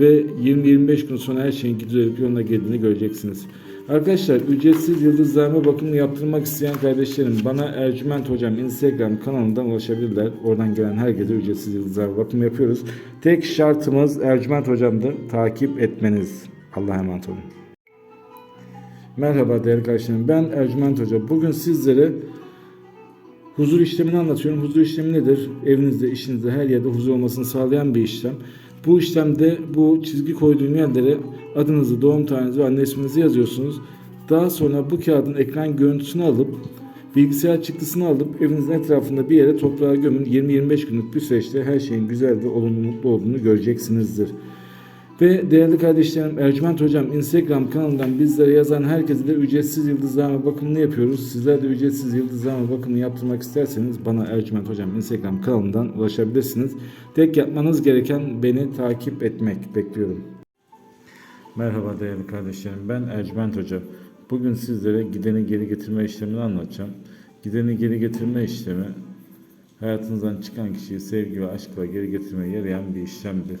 ve 20-25 gün sonra her şeyin düzelip yoluna girdiğini göreceksiniz. Arkadaşlar ücretsiz yıldızlarma bakımını yaptırmak isteyen kardeşlerim bana Ercüment Hocam Instagram kanalından ulaşabilirler. Oradan gelen herkese ücretsiz yıldızlarma bakımı yapıyoruz. Tek şartımız Ercüment Hocam'dır. Takip etmeniz. Allah'a emanet olun. Merhaba değerli kardeşlerim ben Ercüment Hoca. Bugün sizlere Huzur işlemini anlatıyorum. Huzur işlemi nedir? Evinizde, işinizde, her yerde huzur olmasını sağlayan bir işlem. Bu işlemde bu çizgi koyduğum yerlere adınızı, doğum tarihinizi ve anne isminizi yazıyorsunuz. Daha sonra bu kağıdın ekran görüntüsünü alıp bilgisayar çıktısını alıp evinizin etrafında bir yere toprağa gömün. 20-25 günlük bir süreçte her şeyin güzel ve olumlu mutlu olduğunu göreceksinizdir. Ve değerli kardeşlerim Ercüment Hocam Instagram kanalından bizlere yazan herkese de ücretsiz yıldızlama bakımını yapıyoruz. Sizler de ücretsiz yıldızlama bakımını yaptırmak isterseniz bana Ercüment Hocam Instagram kanalından ulaşabilirsiniz. Tek yapmanız gereken beni takip etmek. Bekliyorum. Merhaba değerli kardeşlerim ben Ercüment Hoca. Bugün sizlere gideni geri getirme işlemini anlatacağım. Gideni geri getirme işlemi hayatınızdan çıkan kişiyi sevgi ve aşkla geri getirmeye yarayan bir işlemdir.